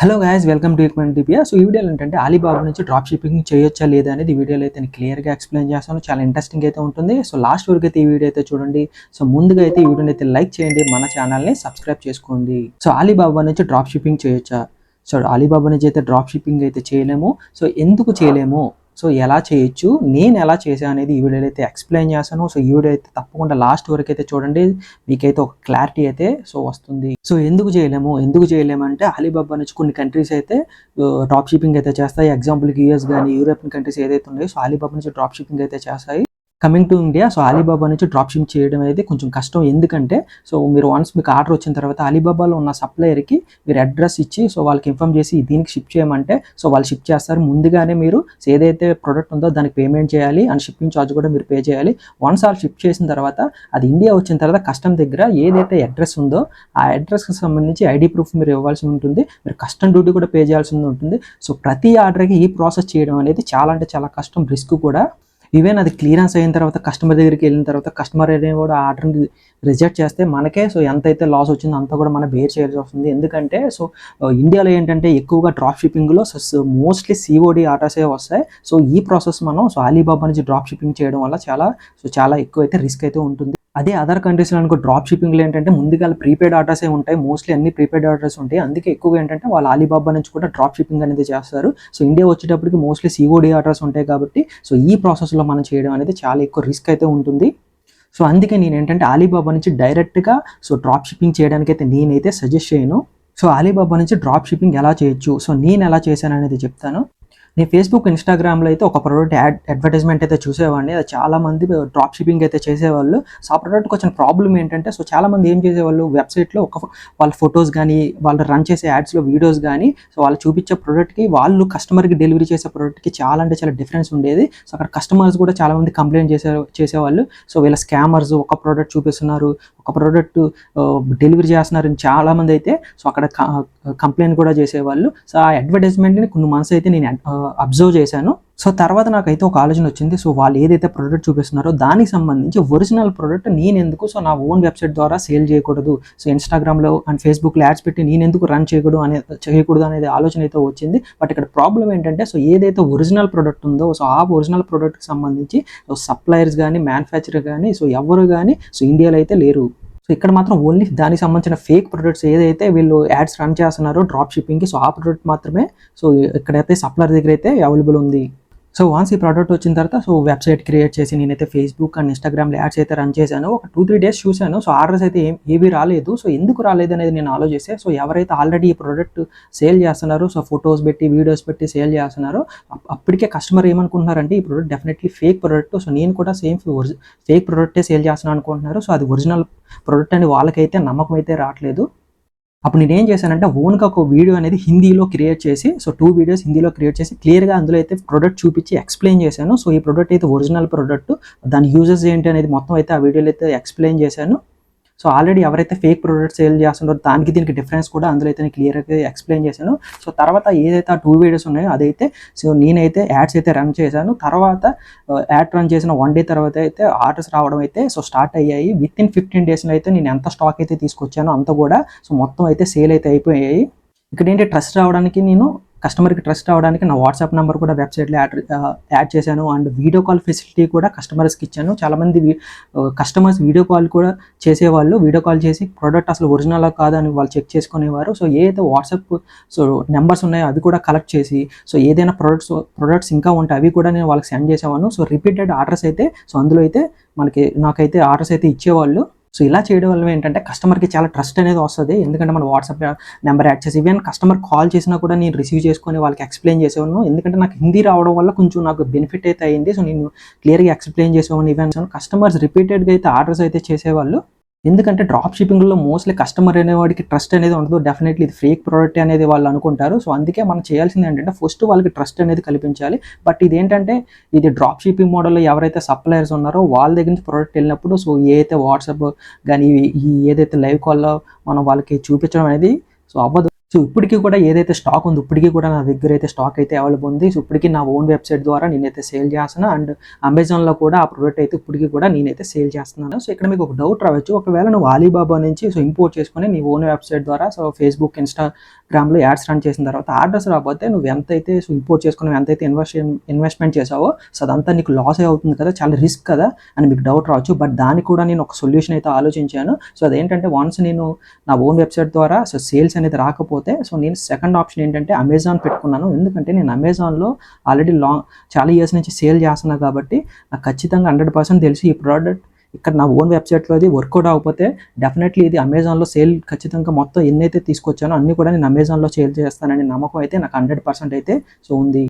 Hello guys welcome to ఈక్వెంట్ డిపియా so ఈ వీడియోలో ఏంటంటే అలీబాబా నుంచి డ్రాప్ షిప్పింగ్ చేయొచ్చా లేదా అనేది వీడియోలో అయితే నేను క్లియర్గా ఎక్స్ప్లెయిన్ చేస్తాను. చాలా ఇంట్రెస్టింగ్ అయితే ఉంటుంది. సో లాస్ట్ వరకు అయితే ఈ వీడియో అయితే చూడండి. సో ముందుగా అయితే ఈ వీడియోని అయితే లైక్ చేయండి. మన ఛానల్ని సబ్స్క్రైబ్ చేసుకోండి. సో అలీబాబా నుంచి డ్రాప్ షిప్పింగ్ చేయొచ్చా? సో అలీబాబా నుంచి అయితే డ్రాప్ షిప్పింగ్ అయితే చేయలేము. సో ఎందుకు చేయలేము? సో ఎలా చేయొచ్చు నేను ఎలా చేశాను అనేది ఈ వీడియోలో అయితే ఎక్స్ప్లెయిన్ చేశాను సో ఈ వీడియో అయితే తప్పకుండా లాస్ట్ వరకు అయితే చూడండి. మీకైతే ఒక క్లారిటీ అయితే సో వస్తుంది. సో ఎందుకు చేయలేము? ఎందుకు చేయలేము అంటే అలీబాబా నుంచి కొన్ని కంట్రీస్ అయితే డ్రాప్ షిప్పింగ్ అయితే చేస్తాయి. ఎగ్జాంపుల్కి యూఎస్ కానీ యూరోపియన్ కంట్రీస్ ఏదైతే ఉన్నాయో సో అలీబాబా నుంచి డ్రాప్ షిప్పింగ్ అయితే చేస్తాయి. Coming to India so Alibaba నుంచి డ్రాప్ షిప్ చేయడం అనేది కొంచెం కష్టం. ఎందుకంటే సో మీరు వన్స్ మీకు ఆర్డర్ వచ్చిన తర్వాత అలీబాబాలో ఉన్న సప్లయర్కి మీరు అడ్రస్ ఇచ్చి సో వాళ్ళకి ఇన్ఫామ్ చేసి దీనికి షిప్ చేయమంటే సో వాళ్ళు షిప్ చేస్తారు. ముందుగానే మీరు ఏదైతే ప్రోడక్ట్ ఉందో దానికి పేమెంట్ చేయాలి. అండ్ షిప్పింగ్ ఛార్జ్ కూడా మీరు పే చేయాలి. వన్స్ వాళ్ళు షిప్ చేసిన తర్వాత అది ఇండియా వచ్చిన తర్వాత కస్టమ్ దగ్గర ఏదైతే అడ్రస్ ఉందో ఆ అడ్రస్కి సంబంధించి ఐడి ప్రూఫ్ మీరు ఇవ్వాల్సి ఉంటుంది. మీరు కస్టమ్ డ్యూటీ కూడా పే చేయాల్సి ఉంటుంది. సో ప్రతి ఆర్డర్కి ఈ ప్రాసెస్ చేయడం అనేది చాలా అంటే చాలా కష్టం. రిస్క్ కూడా ఈవెన్ అది క్లియరెన్స్ అయిన తర్వాత కస్టమర్ దగ్గరికి వెళ్ళిన తర్వాత కస్టమర్ అనేది కూడా ఆర్డర్ని రిజెక్ట్ చేస్తే మనకే సో ఎంత అయితే లాస్ వచ్చిందో అంతా కూడా మనం బేర్ చేయాల్సి వస్తుంది. ఎందుకంటే సో ఇండియాలో uh, ఏంటంటే ఎక్కువగా డ్రాప్ షిప్పింగ్లో సో మోస్ట్లీ సిఓడి ఆర్డర్సే వస్తాయి. సో ఈ ప్రాసెస్ మనం సో అలీబాబా నుంచి డ్రాప్ షిప్పింగ్ చేయడం వల్ల చాలా సో చాలా ఎక్కువ అయితే రిస్క్ అయితే ఉంటుంది. అదే అదర్ కంట్రీస్లో అనుకో డ్రాప్ షిప్పింగ్లో ఏంటంటే ముందుగా ప్రీపెయిడ్ ఆర్డర్సే ఉంటాయి. మోస్ట్లీ అన్ని ప్రీపెయిడ్ ఆర్డర్స్ ఉంటాయి. అందుకే ఎక్కువగా ఏంటంటే వాళ్ళు అలీబాబా నుంచి కూడా డ్రాప్ షిప్పింగ్ అనేది చేస్తారు. సో ఇండియా వచ్చేటప్పటికి మోస్ట్లీ సిఓడి ఆర్డర్స్ ఉంటాయి కాబట్టి సో ఈ ప్రాసెస్లో మనం చేయడం అనేది చాలా ఎక్కువ రిస్క్ అయితే ఉంటుంది. సో అందుకే నేను ఏంటంటే అలీబాబా నుంచి డైరెక్ట్గా సో డ్రాప్ షిప్పింగ్ చేయడానికి అయితే నేనైతే సజెస్ట్ చేయను. సో అలీబాబా నుంచి డ్రాప్ షిప్పింగ్ ఎలా చేయొచ్చు? సో నేను ఎలా చేశాను అనేది చెప్తాను. నేను ఫేస్బుక్ ఇన్స్టాగ్రామ్లో అయితే ఒక ప్రోడక్ట్ యాడ్ అడ్వర్టైజ్మెంట్ అయితే చూసేవాడిని. అది చాలా మంది డ్రాప్ షిప్పింగ్ అయితే చేసేవాళ్ళు. సో ఆ ప్రోడక్ట్కి వచ్చిన ప్రాబ్లం ఏంటంటే సో చాలా మంది ఏం చేసేవాళ్ళు? వెబ్సైట్లో ఒక వాళ్ళ ఫొటోస్ కానీ వాళ్ళు రన్ చేసే యాడ్స్లో వీడియోస్ కానీ సో వాళ్ళు చూపించే ప్రోడక్ట్కి వాళ్ళు కస్టమర్కి డెలివరీ చేసే ప్రోడక్ట్కి చాలా అంటే చాలా డిఫరెన్స్ ఉండేది. సో అక్కడ కస్టమర్స్ కూడా చాలా మంది కంప్లైంట్ చేసే చేసేవాళ్ళు. సో వీళ్ళ స్కామర్స్ ఒక ప్రోడక్ట్ చూపిస్తున్నారు. ఒక ప్రోడక్ట్ డెలివరీ చేస్తున్నారు అని చాలా మంది అయితే సో అక్కడ కంప్లైంట్ కూడా చేసేవాళ్ళు. సో ఆ అడ్వర్టైజ్మెంట్ని కొన్ని మంత్స్ అయితే నేను అబ్జర్వ్ చేశాను. సో తర్వాత నాకైతే ఒక ఆలోచన వచ్చింది. సో వాళ్ళు ఏదైతే ప్రోడక్ట్ చూపిస్తున్నారో దానికి సంబంధించి ఒరిజినల్ ప్రోడక్ట్ నేను ఎందుకు సో నా ఓన్ వెబ్సైట్ ద్వారా సేల్ చేయకూడదు. సో ఇన్స్టాగ్రామ్లో అండ్ ఫేస్బుక్లో యాడ్స్ పెట్టి నేను ఎందుకు రన్ చేయకూడదు అనే చేయకూడదు అనేది ఆలోచన అయితే వచ్చింది. బట్ ఇక్కడ ప్రాబ్లం ఏంటంటే సో ఏదైతే ఒరిజినల్ ప్రోడక్ట్ ఉందో సో ఆ ఒరిజినల్ ప్రోడక్ట్కి సంబంధించి సప్లయర్స్ కానీ మ్యానుఫ్యాక్చరర్ కానీ సో ఎవరు కానీ సో ఇండియాలో అయితే లేరు. సో ఇక్కడ మాత్రం ఓన్లీ దానికి సంబంధించిన ఫేక్ ప్రొడక్ట్స్ ఏదైతే వీళ్ళు యాడ్స్ రన్ చేస్తున్నారో డ్రాప్ షిప్పింగ్కి సో ఆ ప్రొడక్ట్ మాత్రమే సో ఇక్కడైతే సప్లర్ దగ్గర అయితే అవైలబుల్ ఉంది. సో వాన్స్ ఈ ప్రోడక్ట్ వచ్చిన తర్వాత సో వెబ్సైట్ క్రియేట్ చేసి నేనైతే ఫేస్బుక్ అండ్ ఇన్స్టాగ్రామ్లో యాడ్స్ అయితే రన్ చేశాను. ఒక టూ త్రీ డేస్ చూశాను. సో ఆర్డర్స్ అయితే ఏం ఏవి రాలేదు. సో ఎందుకు రాలేదు అనేది నేను ఆలోచిస్తే సో ఎవరైతే ఆల్రెడీ ఈ ప్రోడక్ట్ సేల్ చేస్తున్నారో సో ఫొటోస్ పెట్టి వీడియోస్ పెట్టి సేల్ చేస్తున్నారో అప్పటికే కస్టమర్ ఏమనుకుంటున్నారంటే ఈ product definitely fake product so నేను కూడా సేమ్ ఫేక్ ప్రోడక్టే సేల్ చేస్తున్నాను అనుకుంటున్నారు. సో అది ఒరిజినల్ ప్రోడక్ట్ అని వాళ్ళకైతే నమ్మకం అయితే రావట్లేదు. అప్పుడు నేను ఏం చేశానంటే ఓన్గా ఒక వీడియో అనేది హిందీలో క్రియేట్ చేసి సో టూ వీడియోస్ హిందీలో క్రియేట్ చేసి క్లియర్గా అందులో అయితే ప్రోడక్ట్ చూపించి ఎక్స్ప్లెయిన్ చేశాను. సో ఈ ప్రోడక్ట్ అయితే ఒరిజినల్ ప్రోడక్ట్ దాని యూజెస్ ఏంటి అనేది మొత్తం అయితే ఆ వీడియోలో అయితే ఎక్స్ప్లెయిన్ చేశాను. సో ఆల్రెడీ ఎవరైతే ఫేక్ ప్రోడక్ట్ సేల్ చేస్తున్నారో దానికి దీనికి డిఫరెన్స్ కూడా అందులో అయితే నేను క్లియర్గా ఎక్స్ప్లెయిన్ చేశాను. సో తర్వాత ఏదైతే ఆ టూ వీడియోస్ ఉన్నాయో అదైతే సో నేనైతే యాడ్స్ అయితే రన్ చేశాను. తర్వాత uh, యాడ్ రన్ చేసిన వన్ డే తర్వాత అయితే ఆర్డర్స్ రావడం అయితే సో స్టార్ట్ అయ్యాయి. విత్ ఇన్ ఫిఫ్టీన్ డేస్లో అయితే నేను ఎంత స్టాక్ అయితే తీసుకొచ్చానో అంత కూడా సో మొత్తం అయితే సేల్ అయితే అయిపోయాయి. ఇక్కడ ఏంటి ట్రస్ట్ రావడానికి నేను కస్టమర్కి ట్రస్ట్ అవడానికి నా వాట్సాప్ నెంబర్ కూడా వెబ్సైట్లో యాడ్ యాడ్ చేశాను. అండ్ వీడియో కాల్ ఫెసిలిటీ కూడా కస్టమర్స్కి ఇచ్చాను. చాలామంది కస్టమర్స్ వీడియో కాల్ కూడా చేసేవాళ్ళు. వీడియో కాల్ చేసి ప్రోడక్ట్ అసలు ఒరిజినల్ కాదని వాళ్ళు చెక్ చేసుకునేవారు. సో ఏదైతే వాట్సాప్ సో నెంబర్స్ ఉన్నాయో అవి కూడా కలెక్ట్ చేసి సో ఏదైనా ప్రొడక్ట్స్ ప్రొడక్ట్స్ ఇంకా ఉంటే అవి కూడా నేను వాళ్ళకి సెండ్ చేసేవాను సో రిపీటెడ్ ఆర్డర్స్ అయితే సో అందులో అయితే మనకి నాకైతే ఆర్డర్స్ అయితే ఇచ్చేవాళ్ళు. సో ఇలా చేయడం వల్ల ఏంటంటే కస్టమర్కి చాలా ట్రస్ట్ అనేది వస్తుంది. ఎందుకంటే మన వాట్సాప్ నెంబర్ యాడ్ చేసి ఈవెన్ కస్టమర్ కాల్ చేసినా కూడా నేను రిసీవ్ చేసుకొని వాళ్ళకి ఎక్స్ప్లెయిన్ చేసేవాను ఎందుకంటే నాకు హిందీ రావడం వల్ల కొంచెం నాకు బెనిఫిట్ అయితే అయింది. సో నేను క్లియర్గా ఎక్స్ప్లెయిన్ చేసేవాడిని. ఈవెన్ కస్టమర్స్ రిపీటెడ్గా అయితే ఆర్డర్స్ అయితే చేసేవాళ్ళు. ఎందుకంటే డ్రాప్ షిప్పింగ్లో మోస్ట్లీ కస్టమర్ అనేవాడికి ట్రస్ట్ అనేది ఉండదు. డెఫినెట్లీ ఇది ఫేక్ ప్రోడక్ట్ అనేది వాళ్ళు అనుకుంటారు. సో అందుకే మనం చేయాల్సింది ఏంటంటే ఫస్ట్ వాళ్ళకి ట్రస్ట్ అనేది కల్పించాలి. బట్ ఇదేంటంటే ఇది డ్రాప్ షిప్పింగ్ మోడల్లో ఎవరైతే సప్లయర్స్ ఉన్నారో వాళ్ళ దగ్గర నుంచి ప్రోడక్ట్ వెళ్ళినప్పుడు సో ఏదైతే వాట్సాప్ కానీ ఈ ఏదైతే లైవ్ కాల్లో మనం వాళ్ళకి చూపించడం అనేది సో అవ్వదు. సో ఇప్పటికీ కూడా ఏదైతే స్టాక్ ఉందో ఇప్పటికీ కూడా నా దగ్గర అయితే స్టాక్ అయితే అవైలబుల్ ఉంది. సో ఇప్పటికీ నా ఓన్ వెబ్సైట్ ద్వారా నేనైతే సేల్ చేస్తున్నాను అండ్ అమెజాన్లో కూడా ఆ ప్రోడక్ట్ అయితే ఇప్పటికీ కూడా నేనైతే సేల్ చేస్తున్నాను. సో ఇక్కడ మీకు ఒక డౌట్ రావచ్చు. ఒకవేళ నువ్వు అలీబాబా నుంచి సో ఇంపోర్ట్ చేసుకొని నీ ఓన్ వెబ్సైట్ ద్వారా సో ఫేస్బుక్ ఇన్స్టాగ్రామ్లో యాడ్స్ రన్ చేసిన తర్వాత ఆర్డర్స్ రాకపోతే నువ్వు ఎంతైతే సో ఇంపోర్ట్ చేసుకుని అయితే ఇన్వెస్ట్ ఇన్వెస్ట్మెంట్ చేసావో సో అదంతా నీకు లాస్ అవుతుంది కదా చాలా రిస్క్ కదా అని మీకు డౌట్ రావచ్చు. బట్ దానికి కూడా నేను ఒక సొల్యూషన్ అయితే ఆలోచించాను. సో అదేంటంటే వన్స్ నేను నా ఓన్ వెబ్సైట్ ద్వారా సో సేల్స్ అనేది రాకపోతే సో నేను సెకండ్ ఆప్షన్ ఏంటంటే అమెజాన్ పెట్టుకున్నాను. ఎందుకంటే నేను అమెజాన్లో ఆల్రెడీ లాంగ్ చాలా ఇయర్స్ నుంచి సేల్ చేస్తున్నాను కాబట్టి నాకు ఖచ్చితంగా హండ్రెడ్ పర్సెంట్ తెలుసు ఈ ప్రోడక్ట్ ఇక్కడ నా ఓన్ వెబ్సైట్లో అది వర్కౌట్ అవ్వకపోతే డెఫినెట్లీ ఇది అమెజాన్లో సేల్ ఖచ్చితంగా మొత్తం ఎన్నైతే తీసుకొచ్చానో అన్ని కూడా నేను అమెజాన్లో సేల్ చేస్తానని నమ్మకం అయితే నాకు హండ్రెడ్ పర్సెంట్ అయితే సో ఉంది.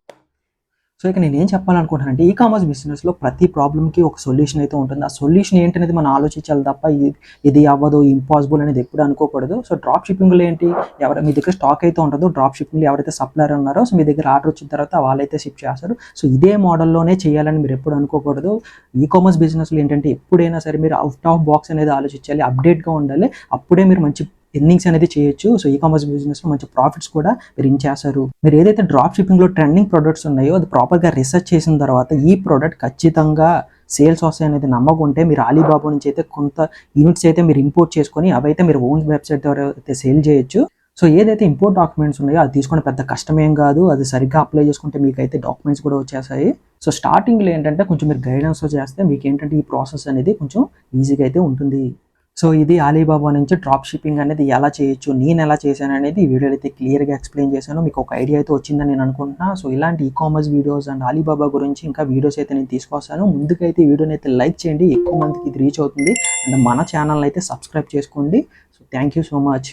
సో ఇక నేను ఏం చెప్పాలనుకుంటున్నానంటే ఈ కామర్స్ బిజినెస్లో ప్రతి ప్రాబ్లమ్కి ఒక సొల్యూషన్ అయితే ఉంటుంది. ఆ సొల్యూషన్ ఏంటనేది మనం ఆలోచించాలి తప్ప ఇది ఇది అవ్వదు ఇంపాసిబుల్ అనేది ఎప్పుడు అనుకోకూడదు. సో డ్రాప్ షిప్పింగ్లో ఏంటి? ఎవరు మీ దగ్గర స్టాక్ అయితే ఉంటుందో డ్రాప్ షిప్పింగ్లో ఎవరైతే సప్లయర్ ఉన్నారో సో మీ దగ్గర ఆర్డర్ వచ్చిన తర్వాత వాళ్ళైతే షిప్ చేస్తారు. సో ఇదే మోడల్లోనే చేయాలని మీరు ఎప్పుడు అనుకోకూడదు. ఈ కామర్స్ బిజినెస్లో ఏంటంటే ఎప్పుడైనా సరే మీరు అవుట్ ఆఫ్ బాక్స్ అనేది ఆలోచించాలి అప్డేట్గా ఉండాలి. అప్పుడే మీరు మంచి ఎర్నింగ్స్ అనేది చేయొచ్చు. సో ఈ కామర్స్ బిజినెస్లో మంచి ప్రాఫిట్స్ కూడా మీరు ఇన్ చేస్తారు. మీరు ఏదైతే డ్రాప్ షిప్పింగ్లో ట్రెండింగ్ ప్రొడక్ట్స్ ఉన్నాయో అది ప్రాపర్గా రీసెర్చ్ చేసిన తర్వాత ఈ ప్రోడక్ట్ ఖచ్చితంగా సేల్స్ వస్తాయి అనేది నమ్మకుంటే మీరు అలీబాబా నుంచి అయితే కొంత యూనిట్స్ అయితే మీరు ఇంపోర్ట్ చేసుకొని అవైతే మీరు ఓన్ వెబ్సైట్ ద్వారా అయితే సేల్ చేయొచ్చు. సో ఏదైతే ఇంపోర్ట్ డాక్యుమెంట్స్ ఉన్నాయో అది తీసుకునే పెద్ద కష్టమేం కాదు. అది సరిగ్గా అప్లై చేసుకుంటే మీకు అయితే డాక్యుమెంట్స్ కూడా వచ్చేసాయి సో స్టార్టింగ్లో ఏంటంటే కొంచెం మీరు గైడెన్స్ చేస్తే మీకు ఏంటంటే ఈ ప్రాసెస్ అనేది కొంచెం ఈజీగా అయితే ఉంటుంది. సో ఇది అలీబాబా నుంచి డ్రాప్ షిప్పింగ్ అనేది ఎలా చేయొచ్చు నేను ఎలా చేశాను అనేది ఈ వీడియోలో అయితే క్లియర్గా ఎక్స్ప్లెయిన్ చేశాను. మీకు ఒక ఐడియా అయితే వచ్చిందని నేను అనుకుంటున్నా. సో ఇలాంటి e commerce videos and Alibaba గురించి ఇంకా వీడియోస్ అయితే నేను తీసుకొస్తాను. ముందుకైతే ఈ వీడియోని అయితే లైక్ చేయండి. ఎక్కువ మందికి ఇది రీచ్ అవుతుంది. అండ్ మన ఛానల్ అయితే సబ్స్క్రైబ్ చేసుకోండి. So thank you so much